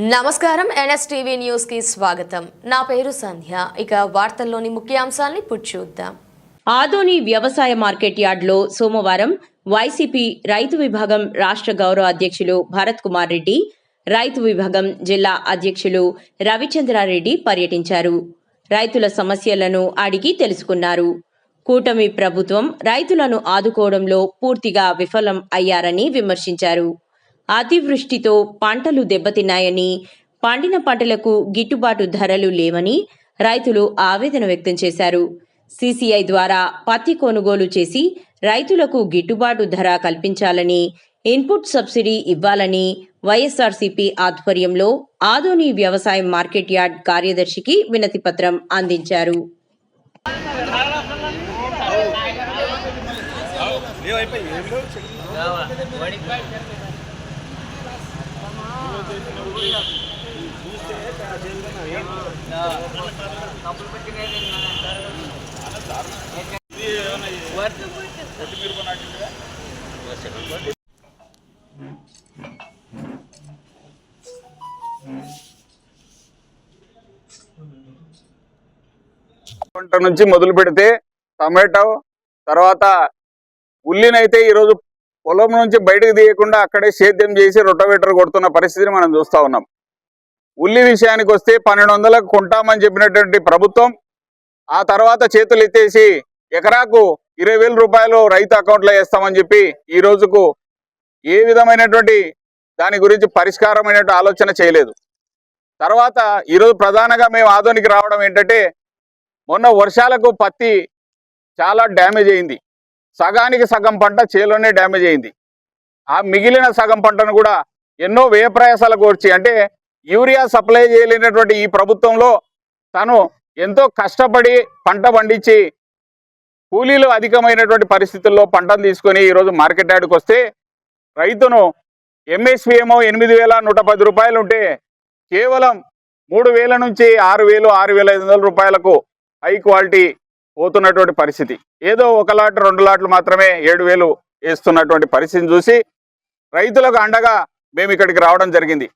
నమస్కారం ఎన్ఎస్టీవీ న్యూస్కి స్వాగతం. నా పేరు సంధ్య. ఇక వార్తల్లోని ముఖ్యాంశాలని చూద్దాం. ఆదోని వ్యవసాయ మార్కెట్ యార్డ్లో సోమవారం వైసీపీ రైతు విభాగం రాష్ట్ర గౌరవ అధ్యక్షులు భరత్ కుమార్ రెడ్డి రైతు విభాగం జిల్లా అధ్యక్షులు రవిచంద్రారెడ్డి పర్యటించారు. రైతుల సమస్యలను అడిగి తెలుసుకున్నారు. కూటమి ప్రభుత్వం రైతులను ఆదుకోవడంలో పూర్తిగా విఫలం అయ్యారని విమర్శించారు. అతివృష్టితో పంటలు దెబ్బతిన్నాయని పండిన పంటలకు గిట్టుబాటు ధరలు లేవని రైతులు ఆవేదన వ్యక్తం చేశారు. సీసీఐ ద్వారా పత్తి కొనుగోలు చేసి రైతులకు గిట్టుబాటు ధర కల్పించాలని ఇన్పుట్ సబ్సిడీ ఇవ్వాలని వైఎస్ఆర్సీపీ ఆధ్వర్యంలో ఆదోని వ్యవసాయ మార్కెట్ యార్డ్ కార్యదర్శికి వినతి పత్రం అందించారు. పంట నుంచి మొదలు పెడితే టమాటో తర్వాత ఉల్లినైతే ఈరోజు పొలం నుంచి బయటకు తీయకుండా అక్కడే సేద్యం చేసి రొటవేటర్ కొడుతున్న పరిస్థితిని మనం చూస్తూ ఉన్నాం. ఉల్లి విషయానికి వస్తే పన్నెండు వందలకు కొంటామని చెప్పినటువంటి ప్రభుత్వం ఆ తర్వాత చేతులు ఎత్తేసి ఎకరాకు ఇరవై వేల రూపాయలు రైతు అకౌంట్లో వేస్తామని చెప్పి ఈ రోజుకు ఏ విధమైనటువంటి దాని గురించి పరిష్కారమైనటువంటి ఆలోచన చేయలేదు. తర్వాత ఈరోజు ప్రధానంగా మేము ఆధునికి రావడం ఏంటంటే మొన్న వర్షాలకు పత్తి చాలా డ్యామేజ్ అయింది. సగానికి సగం పంట చేలోనే డ్యామేజ్ అయింది. ఆ మిగిలిన సగం పంటను కూడా ఎన్నో వ్యయ ప్రయాసాలకు కోర్చి అంటే యూరియా సప్లై చేయలేనటువంటి ఈ ప్రభుత్వంలో తను ఎంతో కష్టపడి పంట పండించి కూలీలు అధికమైనటువంటి పరిస్థితుల్లో పంటను తీసుకొని ఈరోజు మార్కెట్ యార్డ్కి వస్తే రైతును ఎంఎస్పి ఏమో ఎనిమిది వేల నూట పది రూపాయలు ఉంటే కేవలం మూడు వేల నుంచి ఆరు వేలు ఆరు వేల ఐదు వందల రూపాయలకు హై క్వాలిటీ పోతున్నటువంటి పరిస్థితి. ఏదో ఒక లాట్ రెండు లాట్లు మాత్రమే ఏడు వేలు వేస్తున్నటువంటి పరిస్థితిని చూసి రైతులకు అండగా మేము ఇక్కడికి రావడం జరిగింది.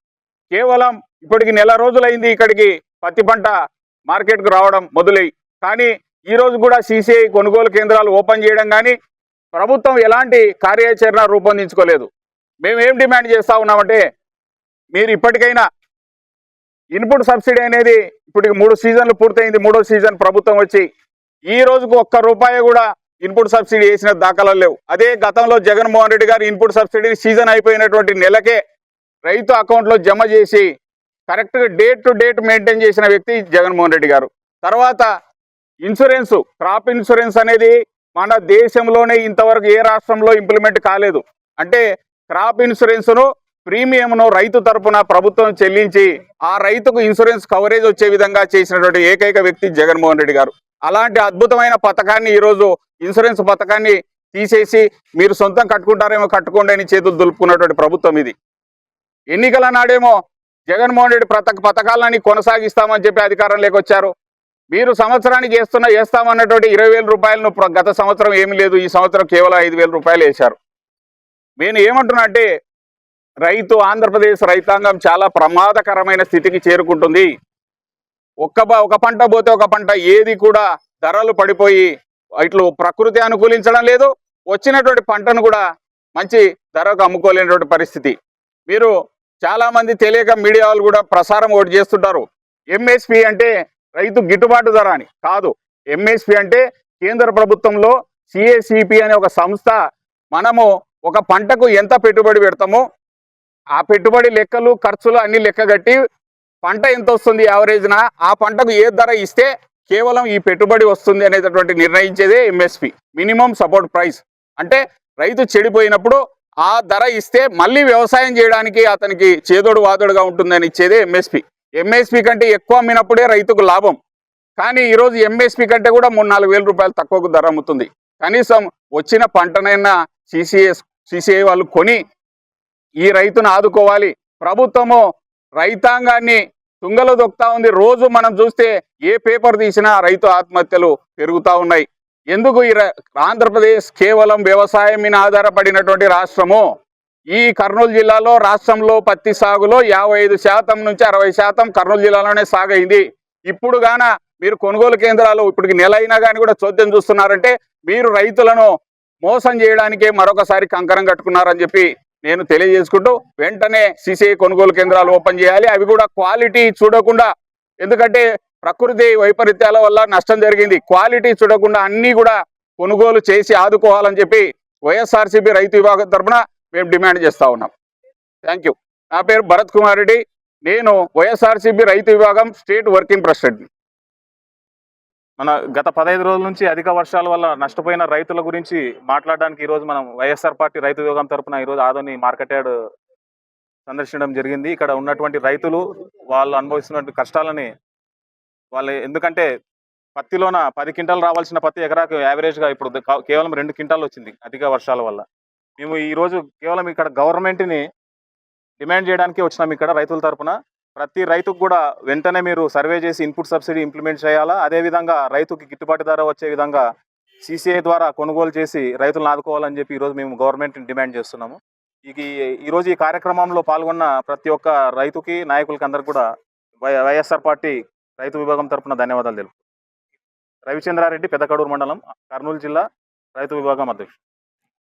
కేవలం ఇప్పటికి నెల రోజులైంది ఇక్కడికి పత్తి పంట మార్కెట్కు రావడం మొదలై కానీ ఈరోజు కూడా సీసీఐ కొనుగోలు కేంద్రాలు ఓపెన్ చేయడం కానీ ప్రభుత్వం ఎలాంటి కార్యాచరణ రూపొందించుకోలేదు. మేము ఏం డిమాండ్ చేస్తా ఉన్నామంటే మీరు ఇప్పటికైనా ఇన్పుట్ సబ్సిడీ అనేది ఇప్పటికి మూడు సీజన్లు పూర్తయింది. మూడో సీజన్ ప్రభుత్వం వచ్చి ఈ రోజుకు ఒక్క రూపాయి కూడా ఇన్పుట్ సబ్సిడీ వేసిన దాఖలాలు లేవు. అదే గతంలో జగన్మోహన్ రెడ్డి గారు ఇన్పుట్ సబ్సిడీ సీజన్ అయిపోయినటువంటి నెలకే రైతు అకౌంట్లో జమ చేసి కరెక్ట్గా డేట్ టు డేట్ మెయింటైన్ చేసిన వ్యక్తి జగన్మోహన్ రెడ్డి గారు. తర్వాత ఇన్సూరెన్స్ క్రాప్ ఇన్సూరెన్స్ అనేది మన దేశంలోనే ఇంతవరకు ఏ రాష్ట్రంలో ఇంప్లిమెంట్ కాలేదు. అంటే క్రాప్ ఇన్సూరెన్స్ను ప్రీమియంను రైతు తరపున ప్రభుత్వం చెల్లించి ఆ రైతుకు ఇన్సూరెన్స్ కవరేజ్ వచ్చే విధంగా చేసినటువంటి ఏకైక వ్యక్తి జగన్మోహన్ రెడ్డి గారు. అలాంటి అద్భుతమైన పథకాన్ని ఈరోజు ఇన్సూరెన్స్ పథకాన్ని తీసేసి మీరు సొంతం కట్టుకుంటారేమో కట్టుకోండి అని చేతులు దులుపుకున్నటువంటి ప్రభుత్వం ఇది. ఎన్నికల నాడేమో జగన్మోహన్ రెడ్డి ప్రత పథకాలని కొనసాగిస్తామని చెప్పి అధికారం లేకొచ్చారు మీరు సంవత్సరానికి వేస్తున్న వేస్తామన్నటువంటి ఇరవై వేల రూపాయలను గత సంవత్సరం ఏమీ లేదు ఈ సంవత్సరం కేవలం ఐదు వేల రూపాయలు వేశారు. నేను ఏమంటున్నా అంటే రైతు ఆంధ్రప్రదేశ్ రైతాంగం చాలా ప్రమాదకరమైన స్థితికి చేరుకుంటుంది. ఒక్క ఒక పంట పోతే ఒక పంట ఏది కూడా ధరలు పడిపోయి ఇట్లు ప్రకృతి అనుకూలించడం లేదు. వచ్చినటువంటి పంటను కూడా మంచి ధరకు అమ్ముకోలేనటువంటి పరిస్థితి. మీరు చాలామంది తెలియక మీడియా వాళ్ళు కూడా ప్రసారం ఒకటి చేస్తుంటారు. ఎంఎస్పి అంటే రైతు గిట్టుబాటు ధర అని కాదు. ఎంఎస్పి అంటే కేంద్ర ప్రభుత్వంలో సిఏసిపి అనే ఒక సంస్థ మనము ఒక పంటకు ఎంత పెట్టుబడి పెడతామో ఆ పెట్టుబడి లెక్కలు ఖర్చులు అన్ని లెక్కగట్టి పంట ఎంత వస్తుంది యావరేజ్న ఆ పంటకు ఏ ధర ఇస్తే కేవలం ఈ పెట్టుబడి వస్తుంది అనేటటువంటి నిర్ణయించేదే ఎంఎస్పి మినిమం సపోర్ట్ ప్రైస్. అంటే రైతు చెడిపోయినప్పుడు ఆ ధర ఇస్తే మళ్ళీ వ్యవసాయం చేయడానికి అతనికి చేదోడు వాదోడుగా ఉంటుందని ఇచ్చేదే ఎంఎస్పి ఎంఎస్పి కంటే ఎక్కువ అమ్మినప్పుడే రైతుకు లాభం. కానీ ఈరోజు ఎంఎస్పి కంటే కూడా మూడు నాలుగు వేల రూపాయలు తక్కువకు ధర అమ్ముతుంది. కనీసం వచ్చిన పంటనైనా సిసిఎస్ సిసిఐ వాళ్ళు కొని ఈ రైతును ఆదుకోవాలి. ప్రభుత్వము రైతాంగాన్ని తుంగలో దొక్కుతా ఉంది. రోజు మనం చూస్తే ఏ పేపర్ తీసినా రైతు ఆత్మహత్యలు పెరుగుతూ ఉన్నాయి. ఎందుకు ఈ ర- ఆంధ్రప్రదేశ్ కేవలం వ్యవసాయం మీద ఆధారపడినటువంటి రాష్ట్రము? ఈ కర్నూలు జిల్లాలో రాష్ట్రంలో పత్తి సాగులో యాభై ఐదు శాతం నుంచి అరవై శాతం కర్నూలు జిల్లాలోనే సాగైంది. ఇప్పుడు గాన మీరు కొనుగోలు కేంద్రాలు ఇప్పటికి నెల అయినా కానీ కూడా చోద్యం చూస్తున్నారంటే మీరు రైతులను మోసం చేయడానికే మరొకసారి కంకరం కట్టుకున్నారని చెప్పి నేను తెలియజేసుకుంటూ వెంటనే సిసిఐ కొనుగోలు కేంద్రాలు ఓపెన్ చేయాలి. అవి కూడా క్వాలిటీ చూడకుండా ఎందుకంటే ప్రకృతి వైపరీత్యాల వల్ల నష్టం జరిగింది. క్వాలిటీ చూడకుండా అన్నీ కూడా కొనుగోలు చేసి ఆదుకోవాలని చెప్పి వైఎస్ఆర్సీపీ రైతు విభాగం తరఫున మేము డిమాండ్ చేస్తా ఉన్నాం. థ్యాంక్ యూ నా పేరు భరత్ కుమార్ రెడ్డి. నేను వైఎస్ఆర్సీపీ రైతు విభాగం స్టేట్ వర్కింగ్ ప్రెసిడెంట్ మన గత పదహైదు రోజుల నుంచి అధిక వర్షాల వల్ల నష్టపోయిన రైతుల గురించి మాట్లాడడానికి ఈరోజు మనం వైఎస్ఆర్ పార్టీ రైతు యోగం తరపున ఈరోజు ఆదోని మార్కెట్ యార్డ్ సందర్శించడం జరిగింది. ఇక్కడ ఉన్నటువంటి రైతులు వాళ్ళు అనుభవిస్తున్నటువంటి కష్టాలని వాళ్ళు ఎందుకంటే పత్తిలోన పది క్వింటాలు రావాల్సిన పత్తి ఎకరాకు యావరేజ్గా ఇప్పుడు కేవలం రెండు క్వింటాలు వచ్చింది అధిక వర్షాల వల్ల. మేము ఈ రోజు కేవలం ఇక్కడ గవర్నమెంట్ని డిమాండ్ చేయడానికి వచ్చినాం ఇక్కడ రైతుల తరపున. ప్రతి రైతుకు కూడా వెంటనే మీరు సర్వే చేసి ఇన్పుట్ సబ్సిడీ ఇంప్లిమెంట్ చేయాలా? అదేవిధంగా రైతుకి గిట్టుబాటు ధర వచ్చే విధంగా సీసీఐ ద్వారా కొనుగోలు చేసి రైతులను ఆదుకోవాలని చెప్పి ఈరోజు మేము గవర్నమెంట్ని డిమాండ్ చేస్తున్నాము. ఈ ఈరోజు ఈ కార్యక్రమంలో పాల్గొన్న ప్రతి ఒక్క రైతుకి నాయకులకి అందరికి కూడా వై- వైఎస్ఆర్ పార్టీ రైతు విభాగం తరపున ధన్యవాదాలు తెలుపు రవిచంద్రారెడ్డి పెద్దకడూరు మండలం కర్నూలు జిల్లా రైతు విభాగం అధ్యక్షుడు.